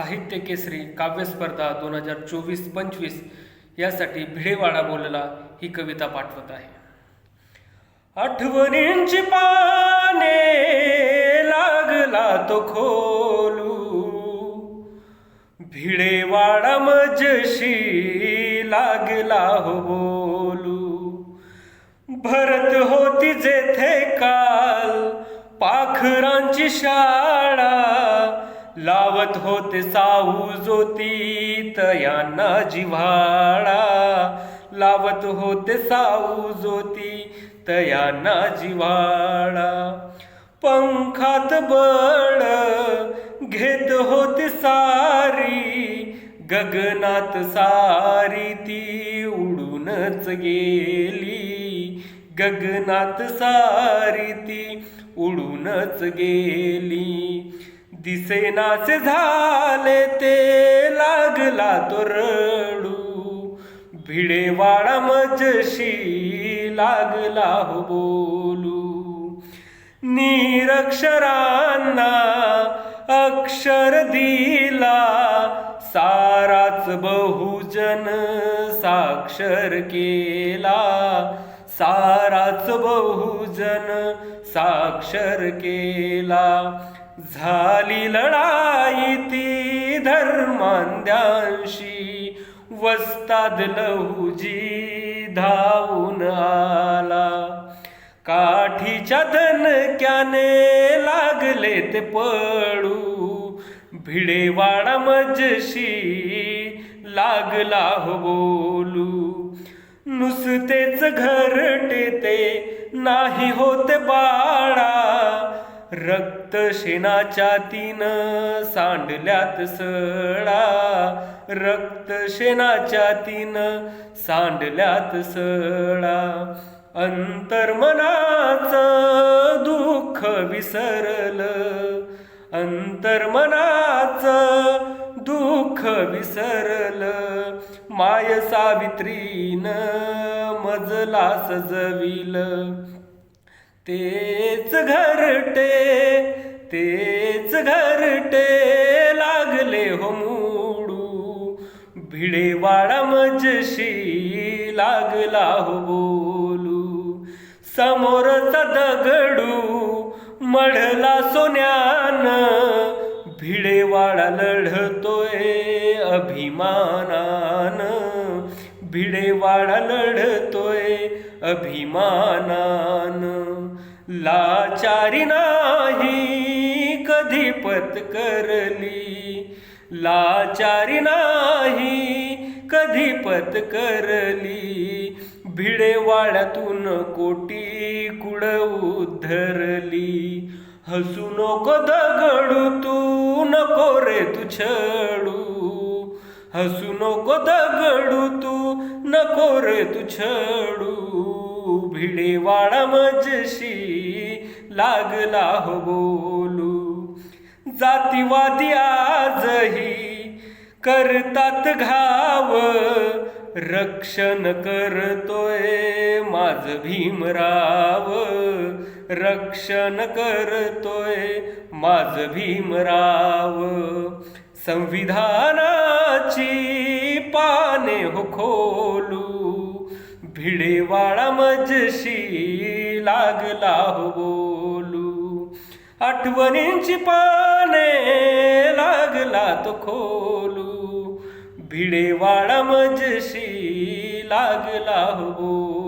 साहित्य केसरी काव्यस्पर्धा दोन हजार चोवीस पंचवीस यासाठी भिडेवाडा बोलला ही कविता पाठवत आहे. आठवणींची पाने लागला तो खोलू. भिडेवाडा मजशी लागला हो बोलू. भरत होती जेथे काल पाखरांची शाळा. लावत होते साऊ जोती तयांना जिव्हाळा. लावत होते साऊ जोती तयांना जिव्हाळा. पंखात बळ घेत होते सारी गगनात सारी ती उडूनच गेली. गगनात सारी ती उडूनच गेली. दिसेनाचे झाले ते लागला तो रडू. भिडेवाडा मजशी लागला हो बोलू. निरक्षरांना अक्षर दिला. साराच बहुजन साक्षर केला. साराच बहुजन साक्षर केला. झाली लढाई ती धर्मांद्यांशी. वस्ताद लहुजी धावून आला. काठीच्या धनक्याने लागले ते पळू. भिडेवाडा मजशी लागला हो बोलू. नुसतेच घरटे ते नाही होते बाळा. रक्त शेणाच्या तीन सांडल्यात सळा. रक्त शेणाच्या तीन सांडल्यात सळा. अंतर्मनाचं दुःख विसरलं. अंतर्मनाचं दुःख विसरलं. माय सावित्रीन मजला सजविल तेच घरटे तेच घरटे लागले हो मूडू. भिडेवाडा मजशी लागला हो बोलू. समोरचा दगडू मढला सोन्यान. भिडेवाडा लढतोय अभिमानान. भिडेवाडा लढतोय अभिमानान. लाचारी नाही कधी पत्करली लाचारी नाही कधी पत्करली भिडेवाड्यातून कोटी कुड उद्धरली हसू नको दगडू तू नको रे तू छडू. हसू नको दगडू तू नको रे तू छडू. भिडेवाडा मजशी लागला हो बोलू. जातीवादी आजही करतात घाव. रक्षण करतोय माझ भीमराव रक्षण करतोय माझ भीमराव संविधानाची पाने हो खोलू. भिडेवाळा मजशी लागला हो बोलू. आठवणींची पाने लागला तो खोलू. भिडेवाडा मजशी लागला हो बोलू.